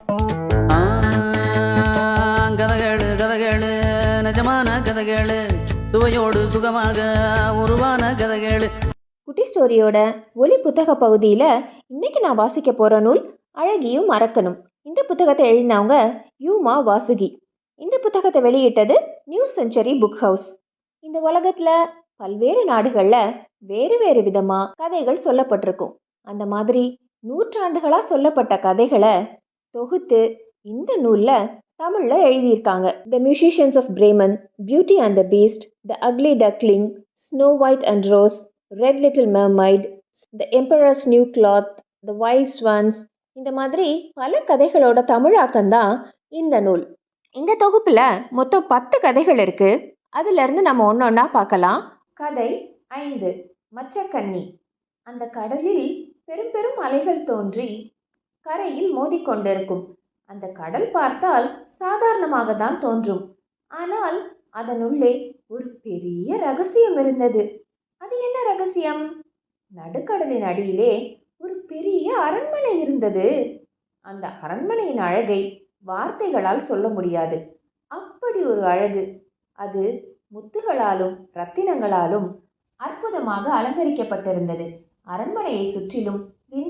ஆ, கதகளு கதகளு நிஜமான கதகளு சுவையோடு சுகமாக உருவான கதகளு. குட்டி ஸ்டோரியோட ஒலி புத்தக பகுதியில் இன்னைக்கு நான் வாசிக்க போகிற நூல் அழகியும் மறக்கணும் இந்த புத்தகத்தை எழுதினவங்க யூமா வாசுகி. இந்த புத்தகத்தை வெளியிட்டது நியூ செஞ்சுரி புக் ஹவுஸ். இந்த உலகத்தில் பல்வேறு நாடுகளில் வேறு வேறு விதமாக கதைகள் சொல்லப்பட்டிருக்கும். அந்த மாதிரி நூற்றாண்டுகளாக சொல்லப்பட்ட கதைகளை தொகுத்து இந்த நூலில் தமிழில் எழுதியிருக்காங்க. The musicians of Bremen beauty and the beast the ugly duckling snow white and rose red little mermaid the emperor's new cloth the wild swans இந்த மாதிரி பல கதைகளோட தமிழாக்கம்தான் இந்த நூல். இந்த தொகுப்பில் மொத்தம் பத்து கதைகள் இருக்குது அதிலிருந்து நம்ம ஒன்று ஒன்றா பார்க்கலாம். கதை ஐந்து மச்சக்கன்னி அந்த கடலில் பெரும் பெரும் அலைகள் தோன்றி கரையில் மோதிக்கொண்டிருக்கும். அந்த கடல் பார்த்தால் சாதாரணமாக தான் தோன்றும். ஆனால் அதனுள்ளே ஒரு பெரிய ரகசியம் இருந்தது. அது என்ன ரகசியம்? நடுக்கடலின் அடியிலே ஒரு பெரிய அரண்மனை இருந்தது. அந்த அரண்மனையின் அழகை வார்த்தைகளால் சொல்ல முடியாது. அப்படி ஒரு அழகு. அது முத்துகளாலும் ரத்தினங்களாலும் அற்புதமாக அலங்கரிக்கப்பட்டிருந்தது. அரண்மனையை சுற்றிலும்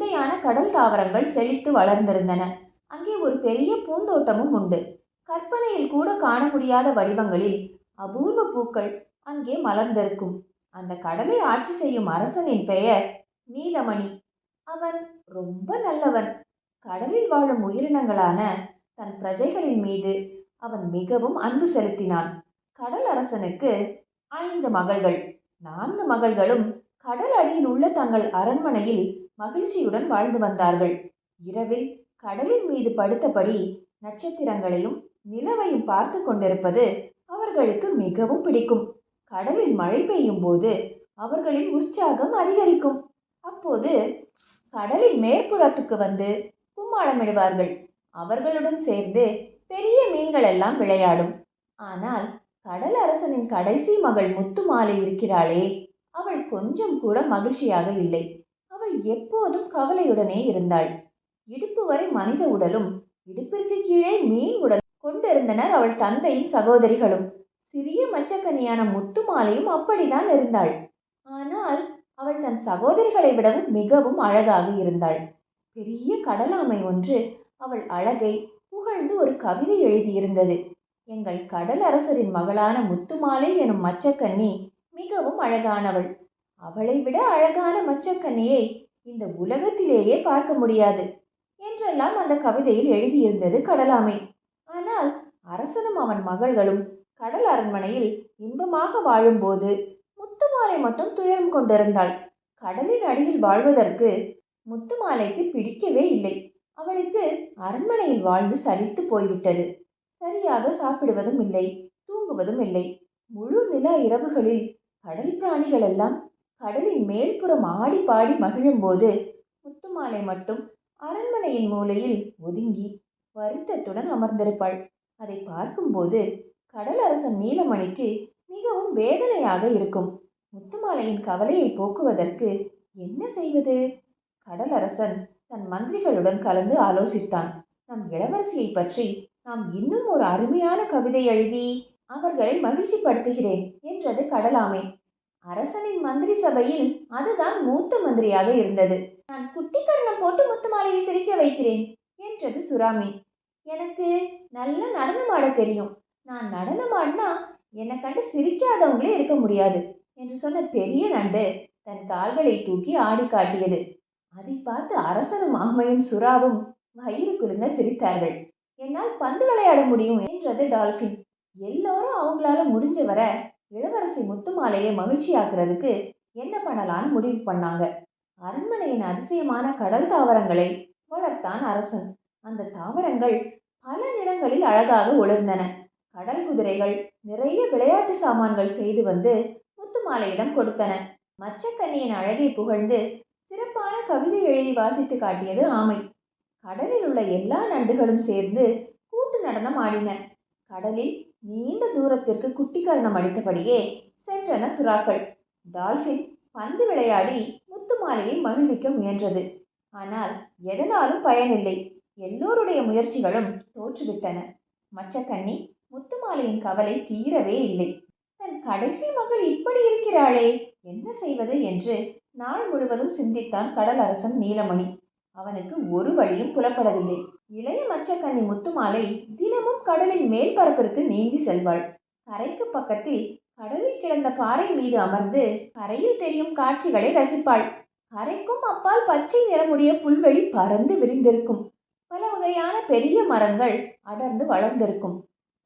விந்தையான கடல் தாவரங்கள் செழித்து வளர்ந்திருந்தன. அங்கே ஒரு பெரிய பூந்தோட்டமும் உண்டு. கற்பனையில் கூட காண முடியாத வடிவங்களில் அபூர்வ பூக்கள் அங்கே மலர்ந்திருக்கும். அந்த கடலை ஆட்சி செய்யும் அரசனின் பெயர் நீலமணி. அவன் ரொம்ப நல்லவன். கடலில் வாழும் உயிரினங்களான தன் பிரஜைகளின் மீது அவன் மிகவும் அன்பு செலுத்தினான். கடல் அரசனுக்கு ஐந்து மகள்கள். நான்கு மகள்களும் கடல் அடியில் உள்ள தங்கள் அரண்மனையில் மகிழ்ச்சியுடன் வாழ்ந்து வந்தார்கள். இரவில் கடலின் மீது படுத்தபடி நட்சத்திரங்களையும் நிலவையும் பார்த்து கொண்டிருப்பது அவர்களுக்கு மிகவும் பிடிக்கும். கடலில் மழை பெய்யும் போது அவர்களின் உற்சாகம் அதிகரிக்கும். அப்போது கடலின் மேற்புறத்துக்கு வந்து கும்மாளமிடுவார்கள். அவர்களுடன் சேர்ந்து பெரிய மீன்கள் எல்லாம் விளையாடும். ஆனால் கடல் அரசனின் கடைசி மகள் முத்துமாலை இருக்கிறாளே அவள் கொஞ்சம் கூட மகிழ்ச்சியாக இல்லை. எப்போதும் கவலையுடனே இருந்தாள். இடுப்பு வரை மனித உடலும் இடுப்பிற்கு கீழே மீன் உடல் கொண்டிருந்தனர் அவள் தந்தையும் சகோதரிகளும். சிறிய மச்சக்கன்னியான முத்துமாலையும் அப்படித்தான் இருந்தாள். ஆனால் அவள் தன் சகோதரிகளை விடவும் மிகவும் அழகாக இருந்தாள். பெரிய கடலாமை ஒன்று அவள் அழகை புகழ்ந்து ஒரு கவிதை எழுதியிருந்தது. எங்கள் கடல் அரசரின் மகளான முத்துமாலை எனும் மச்சக்கன்னி மிகவும் அழகானவள். அவளை விட அழகான மச்சக்கன்னியை இந்த உலகத்திலேயே பார்க்க முடியாது என்றெல்லாம் அந்த கவிதையில் எழுதியிருந்தது கடலாமை. ஆனால் அரசனும் அவன் மகள்களும் கடல் அரண்மனையில் இன்பமாக வாழும்போது முத்துமாலை மட்டும் துயரம் கொண்டிருந்தாள். கடலின் அடியில் வாழ்வதற்கு முத்துமாலைக்கு பிடிக்கவே இல்லை. அவளுக்கு அரண்மனையில் வாழ்ந்து சலித்து போய்விட்டது. சரியாக சாப்பிடுவதும் இல்லை தூங்குவதும் இல்லை. முழு நிலா இரவுகளில் கடல் பிராணிகள் எல்லாம் கடலின் மேல்புறம் ஆடி பாடி மகிழும்போது முத்துமாலை மட்டும் அரண்மனையின் மூலையில் ஒதுங்கி வருத்தத்துடன் அமர்ந்திருப்பாள். அதை பார்க்கும்போது கடல் அரசன் நீலமணிக்கு மிகவும் வேதனையாக இருக்கும். முத்துமாலையின் கவலையை போக்குவதற்கு என்ன செய்வது? கடலரசன் தன் மந்திரிகளுடன் கலந்து ஆலோசித்தான். நம் இளவரசியை பற்றி நாம் இன்னும் ஒரு அருமையான கவிதை எழுதி அவர்களை மகிழ்ச்சிப்படுத்துகிறேன் என்றது கடலாமை. அரசனின் மந்திரி சபையில் அதுதான் மூத்த மந்திரியாக இருந்தது. நான் குட்டி கர்ணம் போட்டு முத்துமாலையை சிரிக்க வைக்கிறேன் என்றது சுறாமி. எனக்கு நல்ல நடனம் ஆட தெரியும். நான் நடனம் ஆடினா என்னை கண்டு சிரிக்காதவங்களே இருக்க முடியாது என்று சொன்ன பெரிய நண்டு தன் கால்களை தூக்கி ஆடி காட்டியது. அதை பார்த்து அரசனும் ஆமையும் சுறாவும் வயிறு குலுங்க சிரித்தார்கள். என்னால் பந்து விளையாட முடியும் என்றது டால்ஃபின் எல்லோரும் அவங்களால முடிஞ்ச வர இளவரசி முத்துமாலையை மகிழ்ச்சியாக்குறதுக்கு என்ன பண்ணலான்னு முடிவு பண்ணாங்க. அரண்மனையின் அதிசயமான கடல் தாவரங்களை வளர்த்தான் அரசன். அந்த தாவரங்கள் பல நிறங்களில் அழகாக ஒளிர்ந்தன கடல் குதிரைகள் நிறைய விளையாட்டு சாமான்கள் செய்து வந்து முத்துமாலையிடம் கொடுத்தன. மச்சக்கண்ணியின் அழகை புகழ்ந்து சிறப்பான கவிதை எழுதி வாசித்து காட்டியது ஆமை. கடலில் உள்ள எல்லா நண்டுகளும் சேர்ந்து கூட்டு நடனம் ஆடின. கடலில் நீண்ட தூரத்திற்கு குட்டி கரணம் அடித்தபடியே சென்றன சுறாக்கள். டால்பின் பந்து விளையாடி முத்துமாலையை மகிழ்விக்க முயன்றது. ஆனால் எதனாலும் பயனில்லை. எல்லோருடைய முயற்சிகளும் தோற்றுவிட்டன. மச்சக்கண்ணி முத்துமாலையின் கவலை தீரவே இல்லை. தன் கடைசி மகள் இப்படி இருக்கிறாளே என்ன செய்வது? என்று நாள் முழுவதும் சிந்தித்தான் கடல் அரசன் நீலமணி. அவனுக்கு ஒரு வழியும் புலப்படவில்லை. இளைய மச்சக்கண்ணி முத்துமாலை தினமும் கடலின் மேல் பரப்பிற்கு நீந்தி செல்வாள். கரைக்கு பக்கத்தில் கடலில் கிடந்த பாறை மீது அமர்ந்து கரையில் தெரியும் காட்சிகளை ரசிப்பாள். கரைக்கும் அப்பால் பச்சை நிறமுடைய புல்வெளி பறந்து விரிந்திருக்கும். பல வகையான பெரிய மரங்கள் அடர்ந்து வளர்ந்திருக்கும்.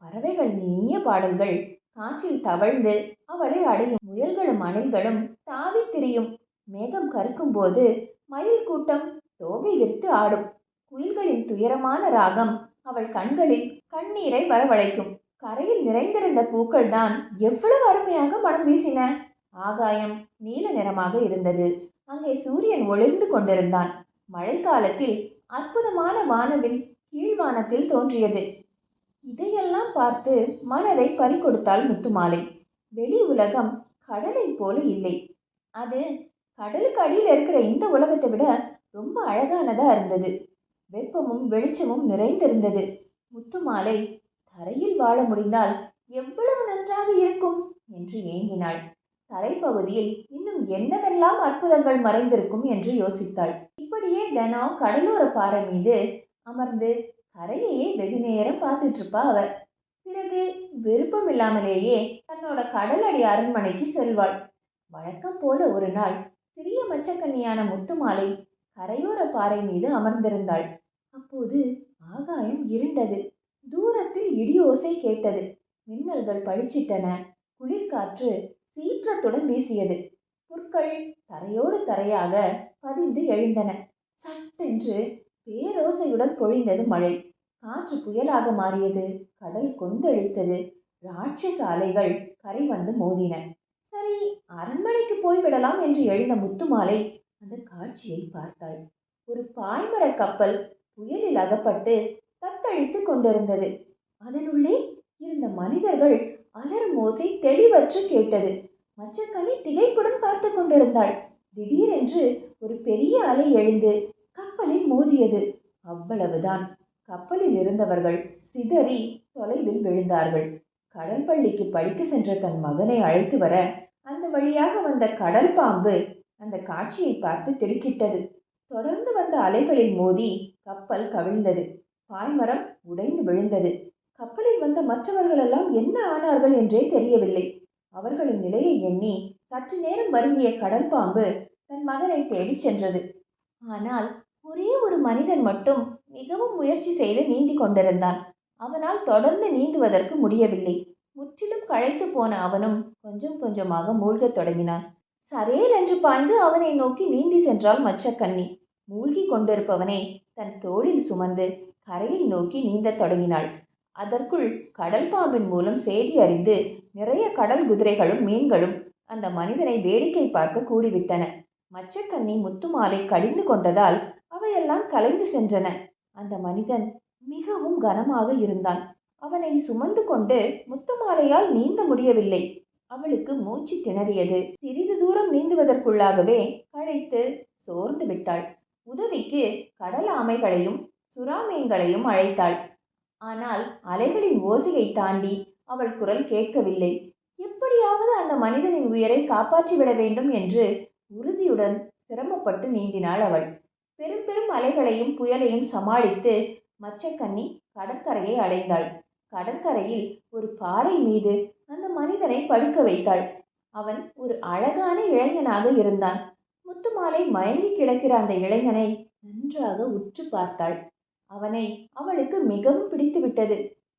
பறவைகள் இனிய பாடல்கள் காற்றில் தவழ்ந்து அவளை அடையும். முயல்களும் அணில்களும் தாவி திரியும். மேகம் கருக்கும் போது மயில் கூட்டம் தோகை விரித்து ஆடும். குயில்களின் துயரமான ராகம் அவள் கண்களில் கண்ணீரை வரவழைக்கும். கரையில் நிறைந்திருந்த பூக்கள் தான் எவ்வளவு அருமையாக மனம் வீசின. ஆகாயம் நீல நிறமாக இருந்தது. அங்கே சூரியன் ஒளிர்ந்து கொண்டிருந்தான். மழைக்காலத்தில் அற்புதமான வானவில் கீழ்வானத்தில் தோன்றியது. இதையெல்லாம் பார்த்து மனதை பறிகொடுத்தாள் முத்துமாலை. வெளி உலகம் கடலைப் போல இல்லை. அது கடலுக்கு அடியில் இருக்கிற இந்த உலகத்தை விட ரொம்ப அழகானதா இருந்தது. வெப்பமும் வெளிச்சமும் நிறைந்திருந்தது. முத்துமாலை தரையில் வாழ முடிந்தால் எவ்வளவு நன்றாக இருக்கும்? என்று ஏங்கினாள். தரைப்பகுதியில் இன்னும் என்னவெல்லாம் அற்புதங்கள் மறைந்திருக்கும் என்று யோசித்தாள். இப்படியே தினம் கடலோர பாறை மீது அமர்ந்து கரையையே வெகு நேரம் பார்த்துட்டு இருப்பா அவ பிறகு விருப்பம் இல்லாமலேயே தன்னோட கடலடி அரண்மனைக்கு செல்வாள். வழக்கம் போல ஒரு நாள் சிறிய மச்சக்கன்னியான முத்துமாலை கரையோர பாறை மீது அமர்ந்திருந்தாள். அப்போது ஆகாயம் இருண்டது. தூரத்தில் இடி ஓசை கேட்டது. மின்னல்கள் பளிச்சிட்டன. குளிர்காற்று சீற்றத்துடன் வீசியது. புற்கள் தரையோடு தரையாக பதிந்து எழுந்தன. சட்டென்று பேரோசையுடன் பொழிந்தது மழை. காற்று புயலாக மாறியது. கடல் கொந்தளித்தது. ராட்சச அலைகள் கரை வந்து மோதின. சரி அரண்மனைக்கு போய்விடலாம் என்று எழுந்த முத்துமாலை அந்த காட்சியை பார்த்தாள். ஒரு பாய்மர கப்பல் புயலில் அகப்பட்டு தத்தழித்துக் கொண்டிருந்தது. அதனுள்ளே இருந்த மனிதர்கள் அலறும் ஓசை தெளிவற்று கேட்டது. மச்சக்கனி திகைப்புடன் பார்த்து கொண்டிருந்தாள். திடீரென்று ஒரு பெரிய அலை எழுந்து கப்பலில் மோதியது. அவ்வளவுதான். கப்பலில் இருந்தவர்கள் சிதறி தொலைவில் விழுந்தார்கள். கடல் பள்ளிக்கு படிக்க சென்ற தன் மகனை அழைத்து வர அந்த வழியாக வந்த கடல் பாம்பு அந்த காட்சியை பார்த்து திடுக்கிட்டது. தொடர்ந்து வந்த அலைகளில் மோதி கப்பல் கவிழ்ந்தது. பாய்மரம் உடைந்து விழுந்தது. கப்பலில் வந்த மற்றவர்களெல்லாம் என்ன ஆனார்கள் என்றே தெரியவில்லை. அவர்களின் நிலையை எண்ணி சற்று நேரம் வருந்திய கடல் பாம்பு தன் மகனை தேடிச் சென்றது. ஆனால் ஒரே ஒரு மனிதன் மட்டும் மிகவும் முயற்சி செய்து நீந்தி கொண்டிருந்தான். அவனால் தொடர்ந்து நீந்துவதற்கு முடியவில்லை. முற்றிலும் களைத்து போன அவனும் கொஞ்சம் கொஞ்சமாக மூழ்கத் தொடங்கினான். சரேல் என்று பாய்ந்து அவனை நோக்கி நீந்தி சென்றாள் மச்சக்கண்ணி. மூழ்கி கொண்டிருப்பவனை தன் தோளில் சுமந்து கரையை நோக்கி நீந்தத் தொடங்கினாள். அதற்குள் கடல் பாம்பின் மூலம் செய்தி அறிந்து நிறைய கடல் குதிரைகளும் மீன்களும் அந்த மனிதனை வேடிக்கை பார்க்க கூடிவிட்டன. மச்சக்கண்ணி முத்துமாலை கடிந்து கொண்டதால் அவையெல்லாம் கலைந்து சென்றன. அந்த மனிதன் மிகவும் கனமாக இருந்தான். அவனை சுமந்து கொண்டு முத்துமாலையால் நீந்த முடியவில்லை. அவளுக்கு மூச்சு திணறியது. சிறிது தூரம் நீந்துவதற்குள்ளாகவே களைத்து சோர்ந்து விட்டாள். உதவிக்கு கடல் ஆமைகளையும் சுறாமீன்களையும் அழைத்தாள். ஆனால் அலைகளின் ஓசையை தாண்டி அவள் குரல் கேட்கவில்லை. எப்படியாவது அந்த மனிதனின் உயிரை காப்பாற்றிவிட வேண்டும் என்று உறுதியுடன் சிரமப்பட்டு நீந்தினாள் அவள். பெரும் பெரும் அலைகளையும் புயலையும் சமாளித்து மச்சக்கண்ணி கடற்கரையை அடைந்தாள். கடற்கரையில் ஒரு பாறை மீது அந்த மனிதனை படுக்க வைத்தாள். அவன் ஒரு அழகான இளைஞனாக இருந்தான். முத்துமாலை மயங்கி கிடக்கிற அந்த இளைஞனை நன்றாக உற்று பார்த்தாள். அவனை அவளுக்கு மிகவும் பிடித்து விட்டது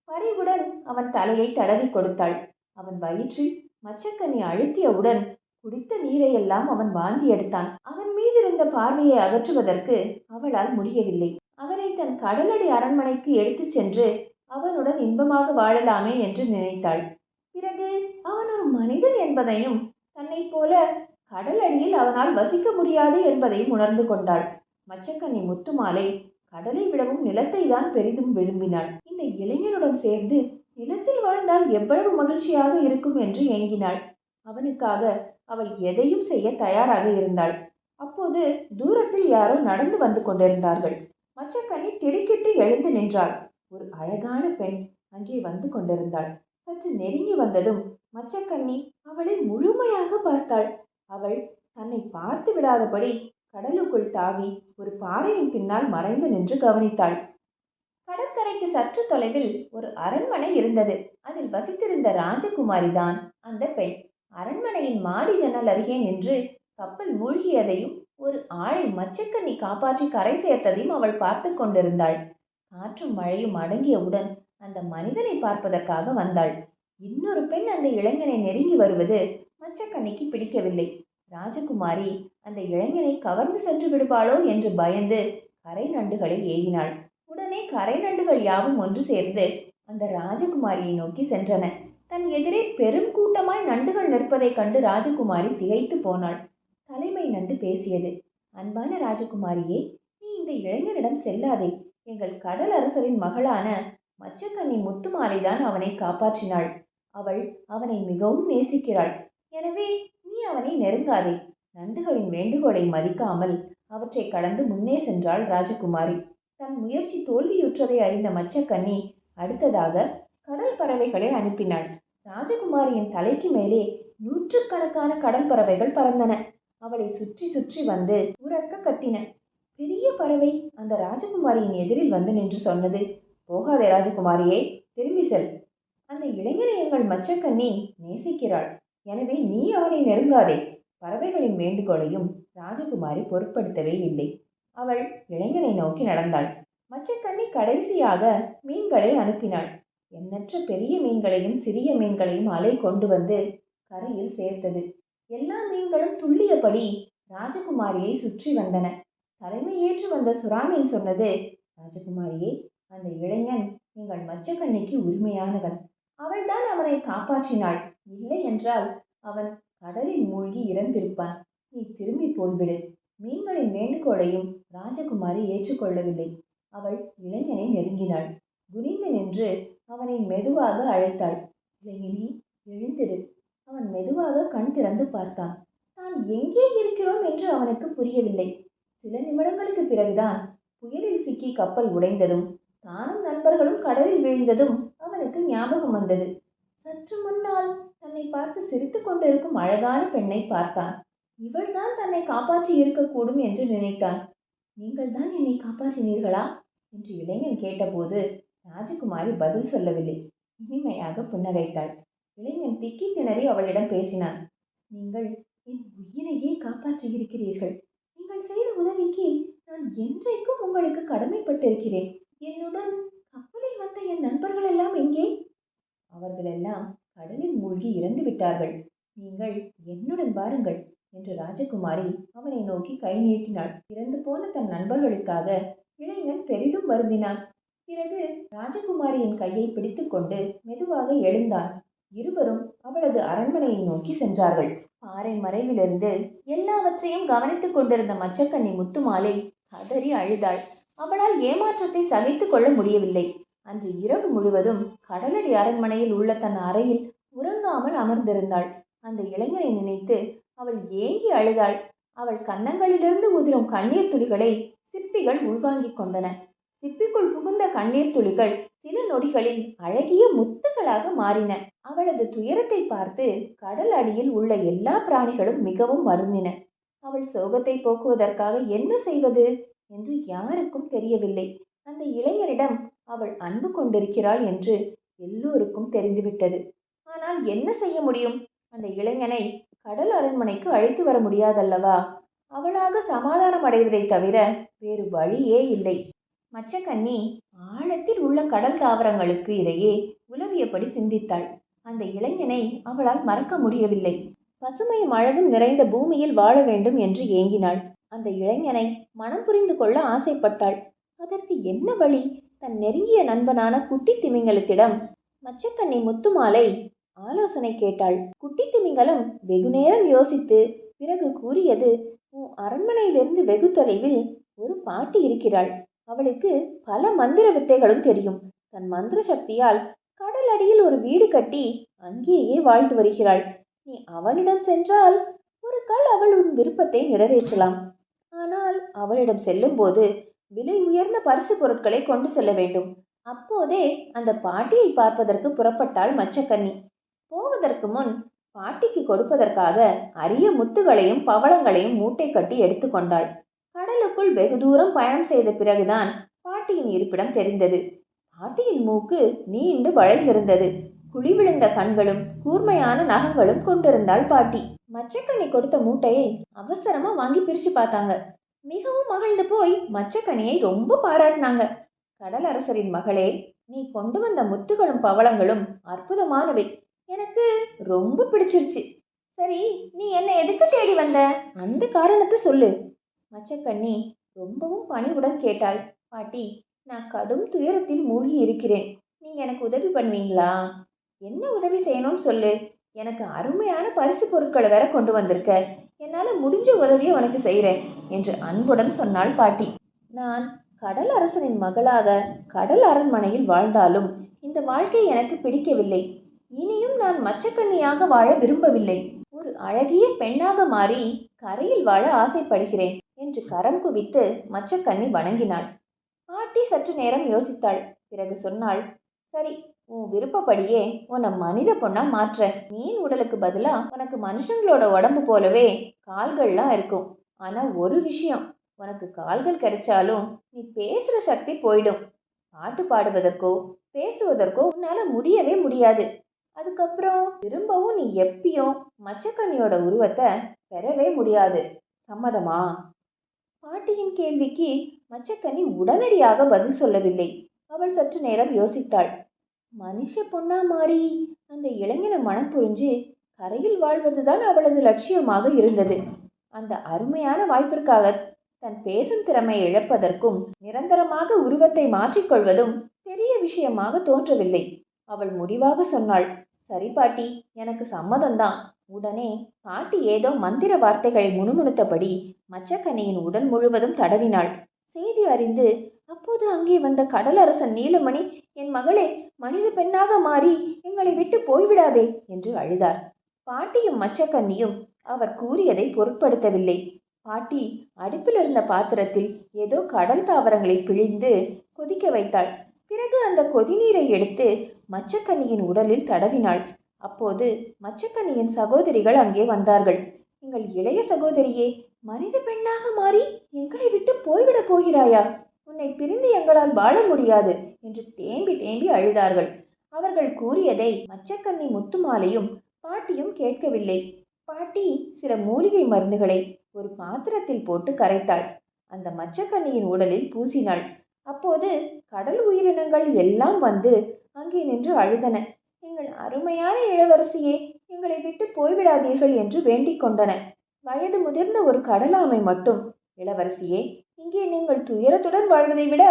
பரிவுடன் அவன் தலையை தடவி கொடுத்தாள். அவன் வயிற்றில் மச்சக்கண்ணி அழுத்தியவுடன் குடித்த நீரையெல்லாம் அவன் வாங்கி எடுத்தான். அவன் மீது இருந்த பார்வையை அகற்றுவதற்கு அவளால் முடியவில்லை. அவனை தன் கடலடி அரண்மனைக்கு எடுத்துச் சென்று அவனுடன் இன்பமாக வாழலாமே என்று நினைத்தாள். பிறகு அவன் ஒரு மனிதன் என்பதையும் தன்னைப் போல கடல் அடியில் அவனால் வசிக்க முடியாது என்பதையும் உணர்ந்து கொண்டாள். மச்சக்கண்ணி முத்துமாலை கடலை விடவும் நிலத்தை தான் பெரிதும் விரும்பினாள். இந்த இளைஞனுடன் சேர்ந்து நிலத்தில் வாழ்ந்தால் எவ்வளவு மகிழ்ச்சியாக இருக்கும் என்று ஏங்கினாள். அவனுக்காக அவள் எதையும் செய்ய தயாராக இருந்தாள். அப்போது தூரத்தில் யாரோ நடந்து வந்து கொண்டிருந்தார்கள். மச்சக்கண்ணி திடுக்கிட்டு எழுந்து நின்றாள். ஒரு அழகான பெண் அங்கே வந்து கொண்டிருந்தாள். சற்று நெருங்கி வந்ததும் மச்சக்கண்ணி அவளை முழுமையாக பார்த்தாள். அவள் தன்னை பார்த்து விடாதபடி கடலுக்குள் தாவி ஒரு பாறையின் பின்னால் மறைந்து நின்று கவனித்தாள். கடற்கரைக்கு சற்று தொலைவில் ஒரு அரண்மனை இருந்தது. அதில் வசித்திருந்த ராஜகுமாரி தான் அந்த பெண். அரண்மனையின் மாடி ஜன்னல் அருகே நின்று கப்பல் மூழ்கியதையும் ஒரு ஆளை மச்சக்கண்ணி காப்பாற்றி கரை சேர்த்ததையும் அவள் பார்த்து கொண்டிருந்தாள். காற்றும் மழையும் அடங்கியவுடன் அந்த மனிதனை பார்ப்பதற்காக வந்தாள். இன்னொரு பெண் அந்த இளைஞனை நெருங்கி வருவது மச்சக்கண்ணிக்கு பிடிக்கவில்லை. ராஜகுமாரி அந்த இளைஞனை கவர்ந்து சென்று விடுவாளோ? என்று பயந்து கரை நண்டுகளை ஏகினாள் உடனே கரை நண்டுகள் யாவும் ஒன்று சேர்ந்து அந்த ராஜகுமாரியை நோக்கி சென்றன. தன் எதிரே பெரும் கூட்டமாய் நண்டுகள் நிற்பதைக் கண்டு ராஜகுமாரி திகைத்து போனாள். தலைமை நண்டு பேசியது அன்பான ராஜகுமாரியே நீ இந்த இளைஞனிடம் செல்லாதே. எங்கள் கடல் அரசரின் மகளான மச்சக்கண்ணி முத்துமாலைதான் அவனை காப்பாற்றினாள். அவள் அவனை மிகவும் நேசிக்கிறாள். எனவே அவனை நெருங்காதே. நண்டுகளின் வேண்டுகோளை மதிக்காமல் அவற்றை கடந்து முன்னே சென்றாள் ராஜகுமாரி. தன் முயற்சி தோல்வியுற்றதை அறிந்த மச்சக்கண்ணி அடுத்ததாக கடல் பறவைகளை அனுப்பினாள். ராஜகுமாரியின் தலைக்கு மேலே நூற்றுக்கணக்கான கடல் பறவைகள் பறந்தன. அவளை சுற்றி சுற்றி வந்து உறக்க கத்தின. பெரிய பறவை அந்த ராஜகுமாரியின் எதிரில் வந்து நின்று சொன்னது. போகாதே ராஜகுமாரியே திரும்பி செல் அந்த இளைஞரை எங்கள் மச்சக்கண்ணி நேசிக்கிறாள். எனவே நீ அவனை நெருங்காதே. பறவைகளின் வேண்டுகோளையும் ராஜகுமாரி பொருட்படுத்தவே இல்லை. அவள் இளைஞனை நோக்கி நடந்தாள். மச்சக்கண்ணி கடைசியாக மீன்களை அனுப்பினாள். எண்ணற்ற பெரிய மீன்களையும் சிறிய மீன்களையும் அலை கொண்டு வந்து கரையில் சேர்த்தது. எல்லா மீன்களும் துள்ளியபடி ராஜகுமாரியை சுற்றி வந்தன. தலைமை ஏற்று வந்த சுறாமீன் சொன்னது ராஜகுமாரியே அந்த இளைஞன் எங்கள் மச்சக்கண்ணிக்கு உரிமையானவன். அவள்தான் அவனை காப்பாற்றினாள். இல்லை என்றால் அவன் கடலில் மூழ்கி இறந்திருப்பான். நீ திரும்பி போய்விடு. மீன்களின் வேண்டுகோளையும் ராஜகுமாரி ஏற்றுக்கொள்ளவில்லை. அவள் இளைஞனை நெருங்கினாள். குனிந்து நின்று அவனை மெதுவாக அழைத்தாள். இளைஞனே எழுந்திரு. அவன் மெதுவாக கண் திறந்து பார்த்தான். நான் எங்கே இருக்கிறோம் என்று அவனுக்கு புரியவில்லை. சில நிமிடங்களுக்கு பிறகுதான் புயலில் சிக்கி கப்பல் உடைந்ததும் தானும் நண்பர்களும் கடலில் வீழ்ந்ததும் அவனுக்கு ஞாபகம் வந்தது. சற்று முன்னால் தன்னை பார்த்து சிரித்துக் கொண்டிருக்கும் அழகான பெண்ணை பார்த்தான். இவள்தான் தன்னை காப்பாற்றி இருக்கக்கூடும் என்று நினைத்தான். நீங்கள் தான் என்னை காப்பாற்றினீர்களா? என்று இளைஞன் கேட்டபோது ராஜகுமாரி பதில் சொல்லவில்லை. இனிமையாக புன்னகைத்தாள். இளைஞன் திக்கி திணறி அவளிடம் பேசினான். நீங்கள் என் உயிரையே காப்பாற்றியிருக்கிறீர்கள். நீங்கள் செய்த உதவிக்கு நான் என்றைக்கும் உங்களுக்கு கடமைப்பட்டிருக்கிறேன். என்னுடன் கப்பலில் வந்த என் நண்பர்கள் எல்லாம் எங்கே? அவர்களெல்லாம் கடலில் மூழ்கி இறந்து விட்டார்கள் நீங்கள் என்னுடன் வாருங்கள் என்று ராஜகுமாரி அவனை நோக்கி கை நீட்டினாள். இறந்து போன தன் நண்பர்களுக்காக இளைஞன் பெரிதும் வருந்தினான். பிறகு ராஜகுமாரியின் கையை பிடித்துக்கொண்டு மெதுவாக எழுந்தான். இருவரும் அவளது அரண்மனையை நோக்கி சென்றார்கள். பாறை மறைவிலிருந்து எல்லாவற்றையும் கவனித்துக் கொண்டிருந்த மச்சக்கண்ணி முத்துமாலை கதறி அழுதாள். அவளால் ஏமாற்றத்தை சகித்துக் கொள்ள முடியவில்லை. அன்று இரவு முழுவதும் கடலடி அரண்மனையில் உள்ள தன் அறையில் உறங்காமல் அமர்ந்திருந்தாள். அந்த இளைஞனை நினைத்து அவள் ஏங்கி அழுதாள். அவள் கன்னங்களிலிருந்து உதிரும் கண்ணீர் துளிகளை சிப்பிகள் உள்வாங்கிக் கொண்டன. சிப்பிக்குள் புகுந்த கண்ணீர் துளிகள் சில நொடிகளில் அழகிய முத்துகளாக மாறின. அவளது துயரத்தை பார்த்து கடல் அடியில் உள்ள எல்லா பிராணிகளும் மிகவும் வருந்தின. அவள் சோகத்தை போக்குவதற்காக என்ன செய்வது என்று யாருக்கும் தெரியவில்லை. அந்த இளைஞரிடம் அவள் அன்பு கொண்டிருக்கிறாள் என்று எல்லோருக்கும் தெரிந்துவிட்டது. ஆனால் என்ன செய்ய முடியும்? அந்த இளைஞனை கடல் அரண்மனைக்கு அழைத்து வர முடியாதல்லவா? அவளாக சமாதானம் அடைவதை தவிர வேறு வழியே இல்லை. மச்சக்கண்ணி ஆழத்தில் உள்ள கடல் தாவரங்களுக்கு இடையே உலவியபடி சிந்தித்தாள். அந்த இளைஞனை அவளால் மறக்க முடியவில்லை. பசுமையும் அழகும் நிறைந்த பூமியில் வாழ வேண்டும் என்று ஏங்கினாள். அந்த இளைஞனை மனம் புரிந்து கொள்ள ஆசைப்பட்டாள். அதற்கு என்ன வழி? தன் நெருங்கிய நண்பனான குட்டி திமிங்கலத்திடம் மச்சக்கண்ணி முத்துமாலை ஆலோசனை கேட்டாள். குட்டி திமிங்கலம் வெகுநேரம் யோசித்து பிறகு கூறியது உன் அரண்மனையிலிருந்து வெகு தொலைவில் ஒரு பாட்டி இருக்கிறாள். அவளுக்கு பல மந்திர வித்தைகளும் தெரியும். தன் மந்திர சக்தியால் கடல் அடியில் ஒரு வீடு கட்டி அங்கேயே வாழ்ந்து வருகிறாள். நீ அவளிடம் சென்றால் ஒரு கல் அவள் உன் விருப்பத்தை நிறைவேற்றலாம் ஆனால் அவளிடம் செல்லும்போது விலை உயர்ந்த பரிசு பொருட்களை கொண்டு செல்ல வேண்டும். அப்போதே அந்த பாட்டியை பார்ப்பதற்கு புறப்பட்டாள் மச்சக்கன்னி போவதற்கு முன் பாட்டிக்கு கொடுப்பதற்காக அரிய முத்துகளையும் பவளங்களையும் மூட்டை கட்டி எடுத்துக்கொண்டாள் கடலுக்குள் வெகு தூரம் பயணம் செய்த பிறகுதான் பாட்டியின் இருப்பிடம் தெரிந்தது. பாட்டியின் மூக்கு நீண்டு வளைந்திருந்தது. குழி விழுந்த கண்களும் கூர்மையான நகங்களும் கொண்டிருந்தாள் பாட்டி. மச்சக்கனி கொடுத்த மூட்டையை அவசரமா வாங்கி பிரிச்சு பார்த்தாங்க. மிகவும் மகிழ்ந்து போய் மச்சக்கனியை ரொம்ப பாராட்டினாங்க. கடலரசரின் மகளே நீ கொண்டு வந்த முத்துகளும் பவளங்களும் அற்புதமானவை. எனக்கு ரொம்ப பிடிச்சிருச்சு. சரி நீ என்னை எதுக்கு தேடி வந்த? அந்த காரணத்தை சொல்லு. மச்சக்கண்ணி ரொம்பவும் பணிவுடன் கேட்டாள். பாட்டி நான் கடும் துயரத்தில் மூழ்கி இருக்கிறேன். நீங்க எனக்கு உதவி பண்ணுவீங்களா? என்ன உதவி செய்யணும்னு சொல்லு. எனக்கு அருமையான பரிசு பொருட்களை வேற கொண்டு வந்திருக்க. என்னால் முடிஞ்ச உதவியை உனக்கு செய்கிறேன் என்று அன்புடன் சொன்னாள் பாட்டி. நான் கடல் அரசனின் மகளாக கடல் அரண்மனையில் வாழ்ந்தாலும் இந்த வாழ்க்கை எனக்கு பிடிக்கவில்லை. இனியும் நான் மச்சக்கன்னியாக வாழ விரும்பவில்லை. ஒரு அழகிய பெண்ணாக மாறி கரையில் வாழ ஆசைப்படுகிறேன் என்று கரம் குவித்து மச்சக்கன்னி வணங்கினாள். பாட்டி சற்று நேரம் யோசித்தாள். பிறகு சொன்னாள் சரி உன் விருப்பப்படியே உன்னை மனித பொண்ணா மாற்ற மீன் உடலுக்கு பதிலா உனக்கு மனுஷங்களோட உடம்பு போலவே கால்கள்லாம் இருக்கும். ஆனால் ஒரு விஷயம் உனக்கு கால்கள் கிடைச்சாலும் நீ பேசுகிற சக்தி போயிடும். பாட்டு பாடுவதற்கோ பேசுவதற்கோ உன்னால் முடியவே முடியாது. அதுக்கப்புறம் திரும்பவும் நீ எப்பயும் மச்சக்கண்ணியோட உருவத்தை பெறவே முடியாது. சம்மதமா? பாட்டியின் கேள்விக்கு மச்சக்கன்னி உடனடியாக பதில் சொல்லவில்லை. அவள் சற்று நேரம் யோசித்தாள். மனுஷ பொண்ணா மாறி அந்த இளைஞனை மனம் புரிஞ்சு கரையில் வாழ்வதுதான் அவளது லட்சியமாக இருந்தது. அந்த அருமையான வாய்ப்பிற்காக தன் பேசும் திறமை இழப்பதற்கும் நிரந்தரமாக உருவத்தை மாற்றிக்கொள்வதும் பெரிய விஷயமாக தோன்றவில்லை. அவள் முடிவாக சொன்னாள் சரி பாட்டி எனக்கு சம்மதம்தான். உடனே பாட்டி ஏதோ மந்திர வார்த்தைகளை முணுமுணுத்தபடி மச்சக்கனியின் உடல் முழுவதும் தடவினாள். செய்தி அறிந்து அப்போது அங்கே வந்த கடலரசன் நீலமணி என் மகளே மனித பெண்ணாக மாறி எங்களை விட்டு போய்விடாதே என்று அழுதார். பாட்டியும் மச்சக்கன்னியும் அவர் கூறியதை பொருட்படுத்தவில்லை. பாட்டி அடுப்பில் இருந்த பாத்திரத்தில் ஏதோ கடல் தாவரங்களை பிழிந்து கொதிக்க வைத்தாள். பிறகு அந்த கொதிநீரை எடுத்து மச்சக்கன்னியின் உடலில் தடவினாள். அப்போது மச்சக்கன்னியின் சகோதரிகள் அங்கே வந்தார்கள். எங்கள் இளைய சகோதரியே மனித பெண்ணாக மாறி எங்களை விட்டு போய்விடப் போகிறாயா? உன்னை பிரிந்து எங்களால் வாழ முடியாது என்று தேம்பி தேம்பி அழுதார்கள். அவர்கள் கூறியதை மச்சக்கன்னி முத்துமாலையும் பாட்டியும் கேட்கவில்லை. பாட்டி சில மூலிகை மருந்துகளை ஒரு பாத்திரத்தில் போட்டு கரைத்தாள். அந்த மச்சக்கன்னியின் உடலில் பூசினாள். அப்போது கடல் உயிரினங்கள் எல்லாம் வந்து அங்கே நின்று அழுதன. எங்கள் அருமையான இளவரசியே எங்களை விட்டு போய்விடாதீர்கள் என்று வேண்டிக் கொண்டன. வயது முதிர்ந்த ஒரு கடலாமை மட்டும் இளவரசியே இங்கே நீங்கள் துயரத்துடன் வாழ்வதை விட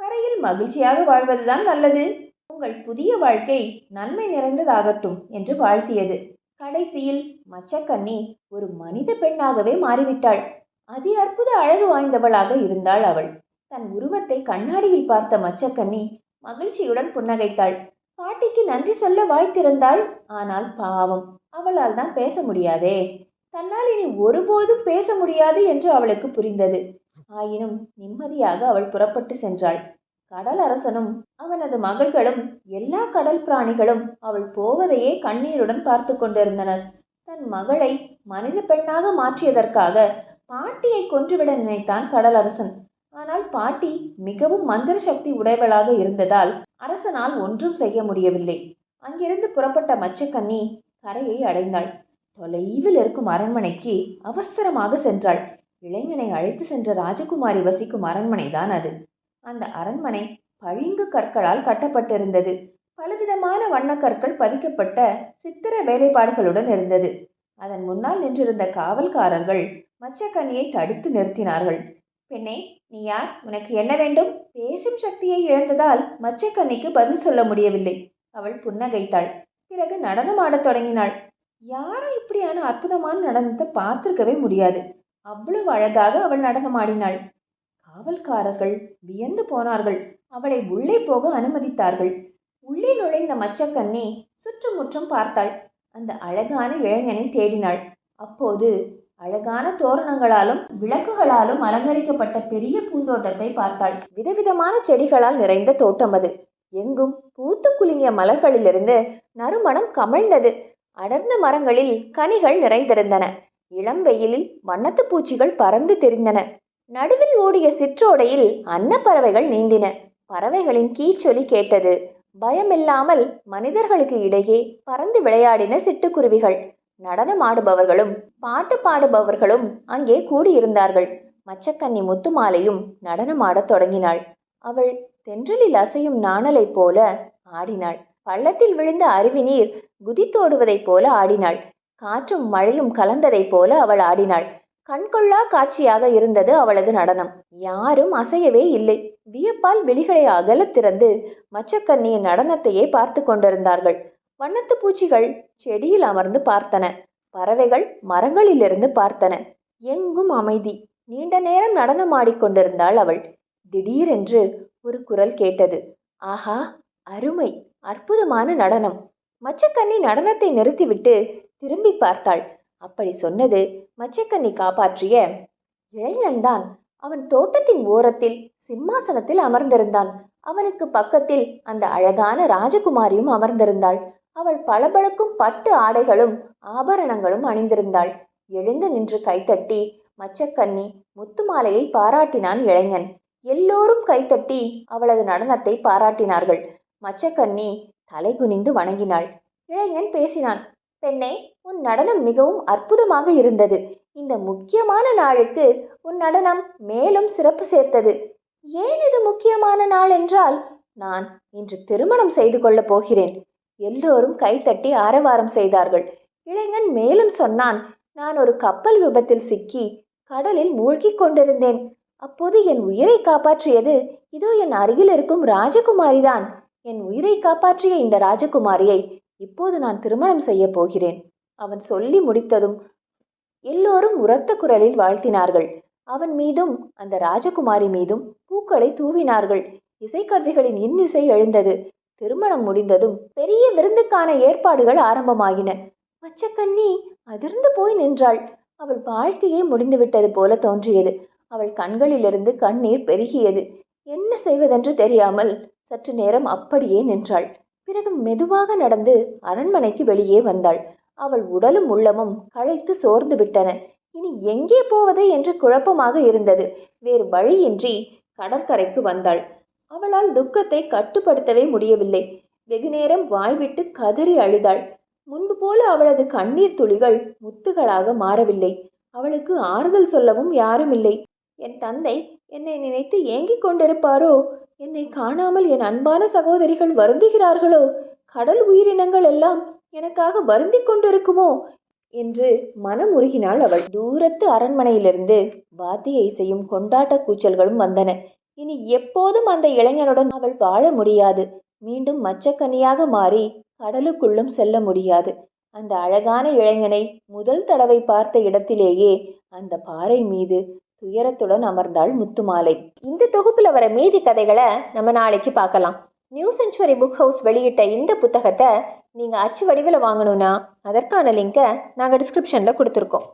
கரையில் மகிழ்ச்சியாக வாழ்வதுதான் நல்லது. உங்கள் புதிய வாழ்க்கை நன்மை நிறைந்ததாகட்டும் என்று வாழ்த்தியது. கடைசியில் மச்சக்கண்ணி ஒரு மனித பெண்ணாகவே மாறிவிட்டாள். அதி அற்புத அழகு வாய்ந்தவளாக இருந்தாள் அவள். தன் உருவத்தை கண்ணாடியில் பார்த்த மச்சக்கண்ணி மகிழ்ச்சியுடன் புன்னகைத்தாள். பாட்டிக்கு நன்றி சொல்ல வாய்த்திருந்தாள். ஆனால் பாவம் அவளால் தான் பேச முடியாதே. தன்னால் இனி ஒருபோதும் பேச முடியாது என்று அவளுக்கு புரிந்தது. ஆயினும் நிம்மதியாக அவள் புறப்பட்டு சென்றாள். கடல் அரசனும் அவனது மகள்களும் எல்லா கடல் பிராணிகளும் அவள் போவதையே கண்ணீருடன் பார்த்து கொண்டிருந்தனர். தன் மகளை மனித பெண்ணாக மாற்றியதற்காக பாட்டியை கொன்றுவிட நினைத்தான் கடலரசன். ஆனால் பாட்டி மிகவும் மந்திர சக்தி உடையவளாக இருந்ததால் அரசனால் ஒன்றும் செய்ய முடியவில்லை. அங்கிருந்து புறப்பட்ட மச்சக்கண்ணி கரையை அடைந்தாள். தொலைவில் இருக்கும் அரண்மனைக்கு அவசரமாக சென்றாள். இளைஞனை அழைத்து சென்ற ராஜகுமாரி வசிக்கும் அரண்மனைதான் அது. அந்த அரண்மனை பளிங்கு கற்களால் கட்டப்பட்டிருந்தது. பலவிதமான வண்ணக்கற்கள் பதிக்கப்பட்ட சித்திர வேலைப்பாடுகளுடன் இருந்தது. அதன் முன்னால் நின்றிருந்த காவல்காரர்கள் மச்சக்கன்னியை தடுத்து நிறுத்தினார்கள். பெண்ணே நீ யார்? உனக்கு என்ன வேண்டும்? பேசும் சக்தியை இழந்ததால் மச்சக்கன்னிக்கு பதில் சொல்ல முடியவில்லை. அவள் புன்னகைத்தாள். பிறகு நடனமாடத் தொடங்கினாள். யாரும் இப்படியான அற்புதமான நடனத்தை பார்த்திருக்கவே முடியாது. அவ்வளவு அழகாக அவள் நடனமாடினாள் காவல்காரர்கள் வியந்து போனார்கள். அவளை உள்ளே போக அனுமதித்தார்கள். உள்ளே நுழைந்த மச்சக்கண்ணி சுற்றுமுற்றும் பார்த்தாள். அந்த அழகான இளைஞனை தேடினாள். அப்போது அழகான தோரணங்களாலும் விளக்குகளாலும் அலங்கரிக்கப்பட்ட பெரிய பூந்தோட்டத்தை பார்த்தாள். விதவிதமான செடிகளால் நிறைந்த தோட்டம் அது. எங்கும் பூத்து குலுங்கிய மலர்களிலிருந்து நறுமணம் கமழ்ந்தது. அடர்ந்த மரங்களில் கனிகள் நிறைந்திருந்தன. இளம் வெயிலில் வண்ணத்து பூச்சிகள் பறந்து தெரிந்தன. நடுவில் ஓடிய சிற்றோடையில் அன்னப்பறவைகள் நீந்தின. பறவைகளின் கீச்சொலி கேட்டது. பயமில்லாமல் மனிதர்களுக்கு இடையே பறந்து விளையாடின சிட்டுக்குருவிகள். நடனம் ஆடுபவர்களும் பாட்டு பாடுபவர்களும் அங்கே கூடியிருந்தார்கள். மச்சக்கன்னி முத்துமாலையும் நடனமாடத் தொடங்கினாள். அவள் தென்றலில் அசையும் நாணலைப் போல ஆடினாள். பள்ளத்தில் விழுந்த அருவி நீர் குதித்தோடுவதைப் போல ஆடினாள். காற்றும் மழையும் கலந்ததைப் போல அவள் ஆடினாள். கண்கொள்ளா காட்சியாக இருந்தது அவளது நடனம். யாரும் அசையவே இல்லை. வியப்பால் விழிகளை அகலத் திறந்து மச்சக்கண்ணியின் நடனத்தையே பார்த்து கொண்டிருந்தார்கள். வண்ணத்து பூச்சிகள் செடியில் அமர்ந்து பார்த்தன. பறவைகள் மரங்களிலிருந்து பார்த்தன. எங்கும் அமைதி. நீண்ட நேரம் நடனமாடிக்கொண்டிருந்தாள் அவள். திடீரென்று ஒரு குரல் கேட்டது. ஆஹா அருமை. அற்புதமான நடனம். மச்சக்கன்னி நடனத்தை நிறுத்திவிட்டு திரும்பி பார்த்தாள். அப்படி சொன்னது மச்சக்கன்னி காப்பாற்றிய இளைஞன்தான் அவன் தோட்டத்தின் ஓரத்தில் சிம்மாசனத்தில் அமர்ந்திருந்தான். அவனுக்கு பக்கத்தில் அந்த அழகான ராஜகுமாரியும் அமர்ந்திருந்தாள். அவள் பளபளக்கும் பட்டு ஆடைகளும் ஆபரணங்களும் அணிந்திருந்தாள். எழுந்து நின்று கைத்தட்டி மச்சக்கன்னி முத்துமாலையை பாராட்டினான் இளைஞன். எல்லோரும் கைத்தட்டி அவளது நடனத்தை பாராட்டினார்கள். மச்சக்கன்னி தலைகுனிந்து வணங்கினாள். இளைஞன் பேசினான் பெண்ணே உன் நடனம் மிகவும் அற்புதமாக இருந்தது. இந்த முக்கியமான நாளுக்கு உன் நடனம் மேலும் சிறப்பு சேர்த்தது. ஏன் இது முக்கியமான நாள் என்றால் நான் இன்று திருமணம் செய்து கொள்ளப் போகிறேன். எல்லோரும் கைத்தட்டி ஆரவாரம் செய்தார்கள். இளைஞன் மேலும் சொன்னான் நான் ஒரு கப்பல் விபத்தில் சிக்கி கடலில் மூழ்கிக் கொண்டிருந்தேன். அப்போது என் உயிரை காப்பாற்றியது இதோ என் அருகில் இருக்கும் ராஜகுமாரிதான். என் உயிரை காப்பாற்றிய இந்த ராஜகுமாரியை இப்போது நான் திருமணம் செய்ய போகிறேன். அவன் சொல்லி முடித்ததும் எல்லோரும் உரத்த குரலில் வாழ்த்தினார்கள். அவன் மீதும் அந்த ராஜகுமாரி மீதும் பூக்களை தூவினார்கள். இசைக்கருவிகளின் இன்னிசை எழுந்தது. திருமணம் முடிந்ததும் பெரிய விருந்துக்கான ஏற்பாடுகள் ஆரம்பமாகின மச்சக்கண்ணி அதிர்ந்து போய் நின்றாள். அவள் வாழ்க்கையே முடிந்துவிட்டது போல தோன்றியது. அவள் கண்களிலிருந்து கண்ணீர் பெருகியது. என்ன செய்வதென்று தெரியாமல் சற்று நேரம் அப்படியே நின்றாள். பிறகு மெதுவாக நடந்து அரண்மனைக்கு வெளியே வந்தாள். அவள் உடலும் உள்ளமும் களைத்து சோர்ந்து விட்டன. இனி எங்கே போவது என்று குழப்பமாக இருந்தது. வேறு வழியின்றி கடற்கரைக்கு வந்தாள். அவளால் துக்கத்தை கட்டுப்படுத்தவே முடியவில்லை. வெகுநேரம் வாய்விட்டு கதறி அழுதாள். முன்பு போல அவளது கண்ணீர் துளிகள் முத்துகளாக மாறவில்லை. அவளுக்கு ஆறுதல் சொல்லவும் யாரும் இல்லை. என் தந்தை என்னை நினைத்து ஏங்கிக் கொண்டிருப்பாரோ? என்னை காணாமல் என் அன்பான சகோதரிகள் வருந்துகிறார்களோ? கடல் உயிரினங்கள் எல்லாம் எனக்காக வருந்தி கொண்டிருக்குமோ? என்று மனம் உருகினாள் அவள். தூரத்து அரண்மனையிலிருந்து வாத்திய இசையும் கொண்டாட்ட கூச்சல்களும் வந்தன. இனி எப்போதும் அந்த இளைஞனுடன் அவள் வாழ முடியாது. மீண்டும் மச்சக்கனியாக மாறி கடலுக்குள்ளும் செல்ல முடியாது. அந்த அழகான இளைஞனை முதல் தடவை பார்த்த இடத்திலேயே அந்த பாறை மீது துயரத்துடன் அமர்ந்தாள் முத்துமாலை. இந்த தொகுப்பில் வர மீதி கதைகளை நம்ம நாளைக்கு பார்க்கலாம். நியூ செஞ்சுரி புக் ஹவுஸ் வெளியிட்ட இந்த புத்தகத்தை நீங்கள் அச்சு வடிவில் வாங்கணும்னா அதற்கான லிங்கை நாங்கள் டிஸ்கிரிப்ஷனில் கொடுத்துருக்கோம்.